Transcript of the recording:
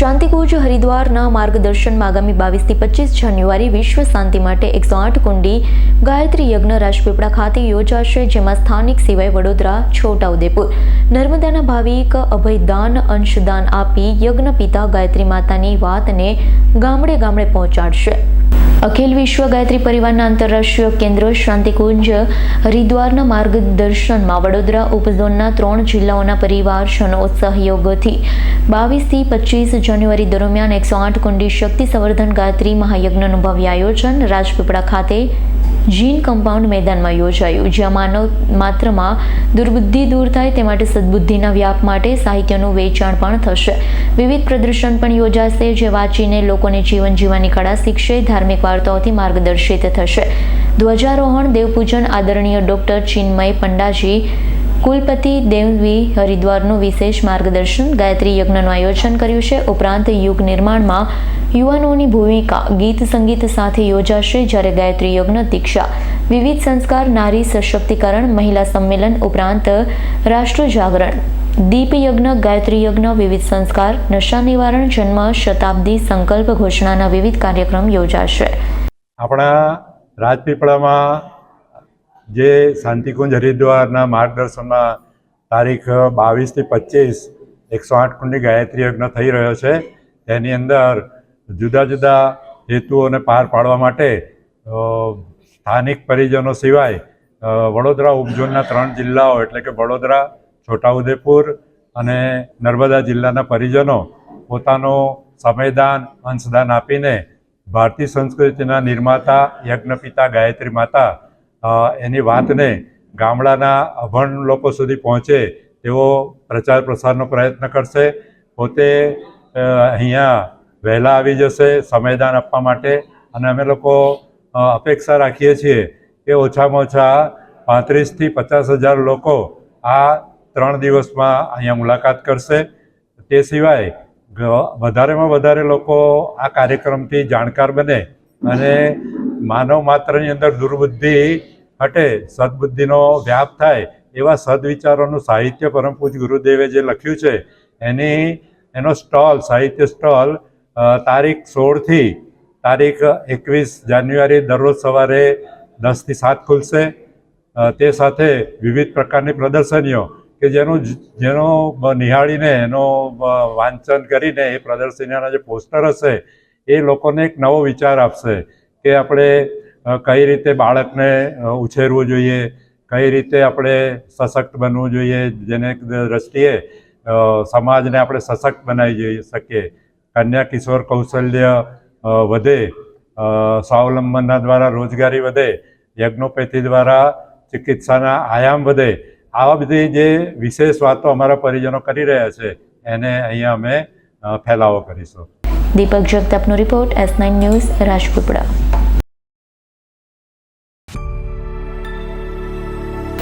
શાંતિકુંજ હરિદ્વારના માર્ગદર્શનમાં આગામી બાવીસથી પચીસ જાન્યુઆરી વિશ્વ શાંતિ માટે એકસો આઠ કુંડી ગાયત્રી યજ્ઞ રાજપીપળા ખાતે યોજાશે, જેમાં સ્થાનિક સિવાય વડોદરા, છોટાઉદેપુર, નર્મદાના ભાવિક અભયદાન, અંશદાન આપી યજ્ઞ પિતા ગાયત્રી માતાની વાતને ગામડે ગામડે પહોંચાડશે. અખિલ વિશ્વ ગાયત્રી પરિવારના આંતરરાષ્ટ્રીય કેન્દ્ર શાંતિકુંજ, હરિદ્વારના માર્ગદર્શનમાં વડોદરા ઉપઝોનના ત્રણ જિલ્લાઓના પરિવારજનો સહયોગથી બાવીસથી પચીસ જાન્યુઆરી દરમિયાન એકસો આઠ કુંડી શક્તિ સંવર્ધન ગાયત્રી મહાયજ્ઞનું ભવ્ય આયોજન રાજપીપળા ખાતે જીન કમ્પાઉન્ડ મેદાનમાં યોજાયું, જ્યાં માનવ માત્રમાં દુર્બુદ્ધિ દૂર થાય તે માટે સદબુદ્ધિના વ્યાપ માટે સાહિત્યનું વેચાણ પણ થશે. વિવિધ પ્રદર્શન પણ યોજાશે, જે વાંચીને લોકોને જીવન જીવવાની કળા શીખશે, ધાર્મિક વાર્તાઓથી માર્ગદર્શિત થશે. ધ્વજારોહણ, દેવપૂજન આદરણીય ડોક્ટર ચિન્મય પંડાજી કુલપતિ દેવવી હરિદ્વારનું વિશેષ માર્ગદર્શન ગાયત્રી યજ્ઞનું આયોજન કર્યું છે. ઉપરાંત યુગ નિર્માણમાં યુવાનોની ભૂમિકા ગીત સંગીત સાથે યોજાશે જ્યારે ગાયત્રી યજ્ઞ દીક્ષા, વિવિધ સંસ્કાર, નારી સશક્તિકરણ, મહિલા સંમેલન ઉપરાંત રાષ્ટ્ર જાગરણ, દીપ યજ્ઞ, ગાયત્રી યજ્ઞ, વિવિધ સંસ્કાર, નશા નિવારણ, જન્મ શતાબ્દી સંકલ્પ ઘોષણાના વિવિધ કાર્યક્રમ યોજાશે. આપણા રાજપીપળામાં જે શાંતિકુંજ હરિદ્વારના માર્ગદર્શનમાં તારીખ બાવીસથી પચીસ એકસો આઠ કુંડી ગાયત્રી યજ્ઞ થઈ રહ્યો છે. તેની અંદર જુદા જુદા હેતુઓને પાર પાડવા માટે સ્થાનિક પરિજનો સિવાય વડોદરા ઉપઝોનના ત્રણ જિલ્લાઓ એટલે કે વડોદરા, છોટાઉદેપુર અને નર્મદા જિલ્લાના પરિજનો પોતાનું સમયદાન અંશદાન આપીને ભારતીય સંસ્કૃતિના નિર્માતા, યજ્ઞપિતા, ગાયત્રી માતા એની વાતને ગામડાના અભણ લોકો સુધી પહોંચે તેવો પ્રચાર પ્રસારનો પ્રયત્ન કરશે. પોતે અહીંયા વહેલા આવી જશે સમયદાન આપવા માટે અને અમે લોકો અપેક્ષા રાખીએ છીએ કે ઓછામાં ઓછા પાંત્રીસથી પચાસ હજાર લોકો આ ત્રણ દિવસમાં અહીંયા મુલાકાત કરશે. તે સિવાય વધારેમાં વધારે લોકો આ કાર્યક્રમથી જાણકાર બને અને માનવ માત્રની અંદર દુર્બુદ્ધિ હટે, સદબુદ્ધિનો વ્યાપ થાય એવા સદવિચારોનું સાહિત્ય પરમ પૂજ ગુરુદેવે જે લખ્યું છે, એની, એનો સ્ટોલ, સાહિત્ય સ્ટોલ તારીખ સોળથી, તારીખ એકવીસ જાન્યુઆરી દરરોજ સવારે દસથી સાત ખુલશે. તે સાથે વિવિધ પ્રકારની પ્રદર્શનીઓ કે જેનું જેનો નિહાળીને, એનો વાંચન કરીને એ પ્રદર્શનીના જે પોસ્ટર હશે, એ લોકોને એક નવો વિચાર આપશે. કે આપણે કઈ રીતે બાળકને ઉછેરવું જોઈએ, કઈ રીતે આપણે સશક્ત બનવું જોઈએ, જેને દ્રષ્ટિએ સમાજને આપણે સશક્ત બનાવી શકીએ. કન્યા કિશોર કૌશલ્ય વધે સ્વાવલંબનના દ્વારા રોજગારી વધે, યજ્ઞોપેથી દ્વારા ચિકિત્સાના આયામ વધે, આવા બધી જે વિશેષ વાતો અમારા પરિજનો કરી રહ્યા છે, એને અહીંયા અમે ફેલાવો કરીશું. Deepak જગતાપનો report, S nine news Rajpipla